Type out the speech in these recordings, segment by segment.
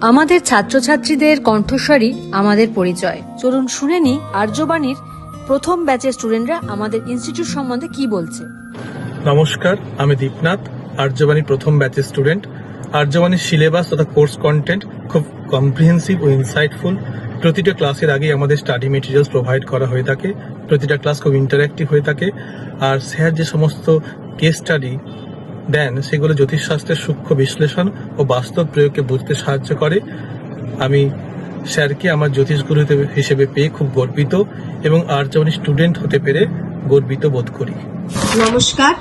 আমাদের ছাত্রছাত্রীদের কণ্ঠস্বরই আমাদের পরিচয়। চলুন শুনে নি আর্যবাণীর প্রথম ব্যাচের স্টুডেন্টরা আমাদের ইনস্টিটিউট সম্বন্ধে কি বলছে। নমস্কার, আমি দীপনাথ আর্যবাণী প্রথম ব্যাচের স্টুডেন্ট। আর্যবাণীর সিলেবাস তথা কোর্স কন্টেন্ট খুব কম্প্রিহেন্সিভ ও ইনসাইটফুল প্রতিটা ক্লাসের আগেই আমাদের স্টাডি মেটেরিয়ালস প্রোভাইড করা হয়ে থাকে। প্রতিটা ক্লাস খুব ইন্টারেক্টিভ হয়ে থাকে। আর স্যার যে সমস্ত কেস স্টাডি দেন সেগুলো জ্যোতিষশাস্ত্রের সূক্ষ্ম বিশ্লেষণ ও বাস্তব প্রয়োগকে বুঝতে সাহায্য করে। আমি স্যারকে আমার জ্যোতিষ গুরু হিসেবে- হিসেবে পেয়ে খুব গর্বিত এবং আর্যবাণী স্টুডেন্ট হতে পেরে গর্বিত বোধ করি। নমস্কার।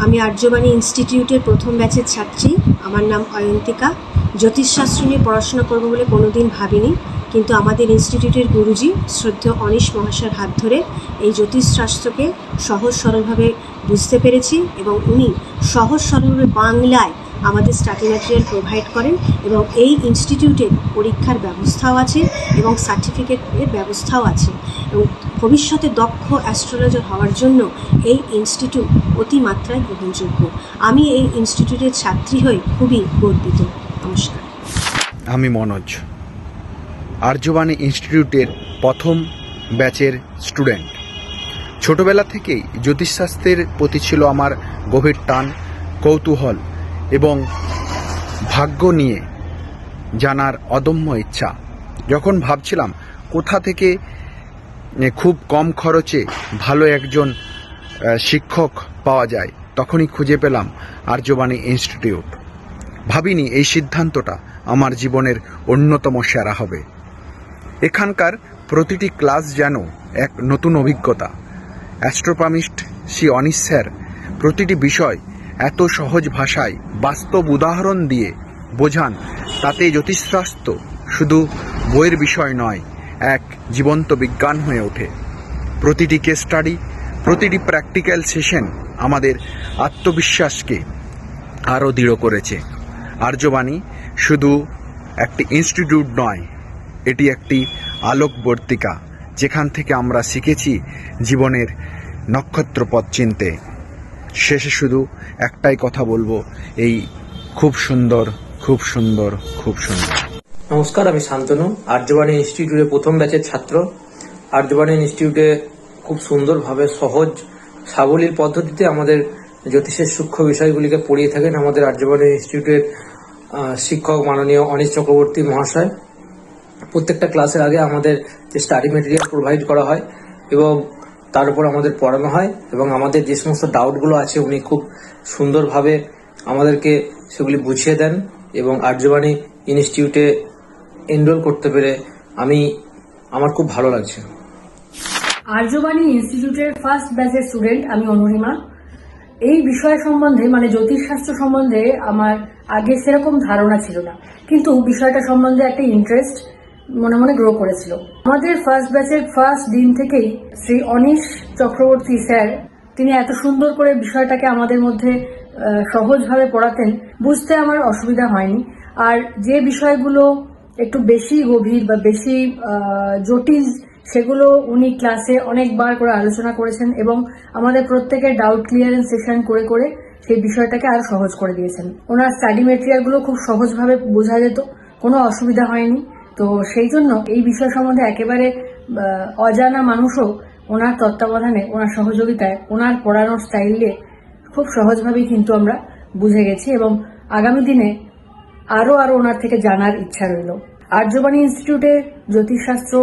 আমি আর্যবাণী ইনস্টিটিউটের প্রথম ব্যাচের ছাত্রী। আমার নাম অয়ন্তিকা। জ্যোতিষশাস্ত্র নিয়ে পড়াশোনা করব বলে কোনোদিন ভাবিনি। কিন্তু আমাদের ইনস্টিটিউটের গুরুজি শ্রদ্ধেয় অনিশ মহাশয়ের হাত ধরে এই জ্যোতিষশাস্ত্রকে সহজ সরলভাবে বুঝতে পেরেছি এবং উনি সহজ সরলভাবে বাংলায় আমাদের স্টাডি ম্যাটেরিয়াল প্রোভাইড করেন এবং এই ইনস্টিটিউটে পরীক্ষার ব্যবস্থাও আছে এবং সার্টিফিকেটের ব্যবস্থাও আছে। এবং ভবিষ্যতে দক্ষ অ্যাস্ট্রোলজার হওয়ার জন্য এই ইনস্টিটিউট অতিমাত্রায় গ্রহণযোগ্য। আমি এই ইনস্টিটিউটের ছাত্রী হয়ে খুবই গর্বিত। নমস্কার। আমি মনোজ। আর্যবাণী ইনস্টিটিউটের প্রথম ব্যাচের স্টুডেন্ট। ছোটবেলা থেকেই জ্যোতিষশাস্ত্রের প্রতি ছিল আমার গভীর টান, কৌতূহল এবং ভাগ্য নিয়ে জানার অদম্য ইচ্ছা। যখন ভাবছিলাম কোথা থেকে খুব কম খরচে ভালো একজন শিক্ষক পাওয়া যায়, তখনই খুঁজে পেলাম আর্যবাণী ইনস্টিটিউট। ভাবিনি এই সিদ্ধান্তটা আমার জীবনের অন্যতম সেরা হবে। এখানকার প্রতিটি ক্লাস যেন এক নতুন অভিজ্ঞতা। অ্যাস্ট্রোপামিস্ট শ্রী অনিশ স্যার প্রতিটি বিষয় এত সহজ ভাষায় বাস্তব উদাহরণ দিয়ে বোঝান, তাতে জ্যোতিষশাস্ত্র শুধু বইয়ের বিষয় নয়, এক জীবন্ত বিজ্ঞান হয়ে ওঠে। প্রতিটি কেস স্টাডি প্রতিটি প্র্যাকটিক্যাল সেশন আমাদের আত্মবিশ্বাসকে আরও দৃঢ় করেছে। আর্যবাণী শুধু একটি ইনস্টিটিউট নয় এটি একটি আলোকবর্তিকা, যেখান থেকে আমরা শিখেছি জীবনের নক্ষত্রপথ চিনতে। শেষে শুধু একটাই কথা বলব, এই খুব সুন্দর খুব সুন্দর খুব সুন্দর। নমস্কার, আমি শান্তনু, আর্যবাণী ইনস্টিটিউটের প্রথম ব্যাচের ছাত্র। আর্যবাণী ইনস্টিটিউটে খুব সুন্দরভাবে সহজ, সাবলীল পদ্ধতিতে আমাদের জ্যোতিষের সূক্ষ্ম বিষয়গুলিকে পড়িয়ে থাকেন আমাদের আর্যবাণী ইনস্টিটিউটের শিক্ষক মাননীয় অনিশ চক্রবর্তী মহাশয়। প্রত্যেকটা ক্লাসের আগে আমাদের যে স্টাডি মেটেরিয়াল প্রোভাইড করা হয় এবং তার উপর আমাদের পড়ানো হয় এবং আমাদের যে সমস্ত ডাউটগুলো আছে উনি খুব সুন্দরভাবে আমাদেরকে সেগুলি বুঝিয়ে দেন এবং আর্যবাণী ইনস্টিটিউটে এনরোল করতে পেরে আমি, আমার খুব ভালো লাগছে। আর্যবাণী ইনস্টিটিউটের ফার্স্ট ব্যাচের স্টুডেন্ট আমি অনুরিমা এই বিষয় সম্বন্ধে মানে জ্যোতিষশাস্ত্র সম্বন্ধে আমার আগে সেরকম ধারণা ছিল না। কিন্তু বিষয়টা সম্বন্ধে একটা ইন্টারেস্ট মনে মনে গ্রো করেছিল। আমাদের ফার্স্ট ব্যাচের ফার্স্ট দিন থেকেই শ্রী অনিশ চক্রবর্তী স্যার, তিনি এত সুন্দর করে বিষয়টাকে আমাদের মধ্যে সহজভাবে পড়াতেন, বুঝতে আমার অসুবিধা হয়নি। আর যে বিষয়গুলো একটু বেশি গভীর বা বেশি জটিল, সেগুলো উনি ক্লাসে অনেকবার করে আলোচনা করেছেন এবং আমাদের প্রত্যেকের ডাউট ক্লিয়ারেন্স সেশন করে করে সেই বিষয়টাকে আরও সহজ করে দিয়েছেন। ওনার স্টাডি মেটেরিয়ালগুলো খুব সহজভাবে বোঝা যেত, কোনো অসুবিধা হয়নি। তো সেই জন্য এই বিষয় সম্বন্ধে একেবারে অজানা মানুষও ওনার তত্ত্বাবধানে, ওনার সহযোগিতায়, ওনার পড়ানোর স্টাইলে খুব সহজভাবেই কিন্তু আমরা বুঝে গেছি এবং আগামী দিনে আরও আরও ওনার থেকে জানার ইচ্ছা রইল। আর্যবাণী ইনস্টিটিউটে জ্যোতিষশাস্ত্র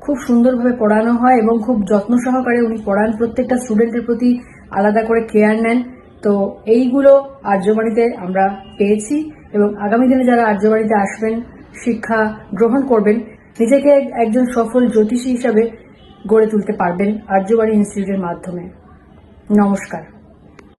খুব সুন্দরভাবে পড়ানো হয় এবং খুব যত্ন সহকারে উনি পড়ান। প্রত্যেকটা স্টুডেন্টের প্রতি আলাদা করে কেয়ার নেন। তো এইগুলো আর্যবাণীতে আমরা পেয়েছি এবং আগামী দিনে যারা আর্যবাণীতে আসবেন শিক্ষা গ্রহণ করবেন, নিজেকে একজন সফল জ্যোতিষী হিসাবে গড়ে তুলতে পারবেন আর্যবাড়ি ইনস্টিটিউটের মাধ্যমে। নমস্কার।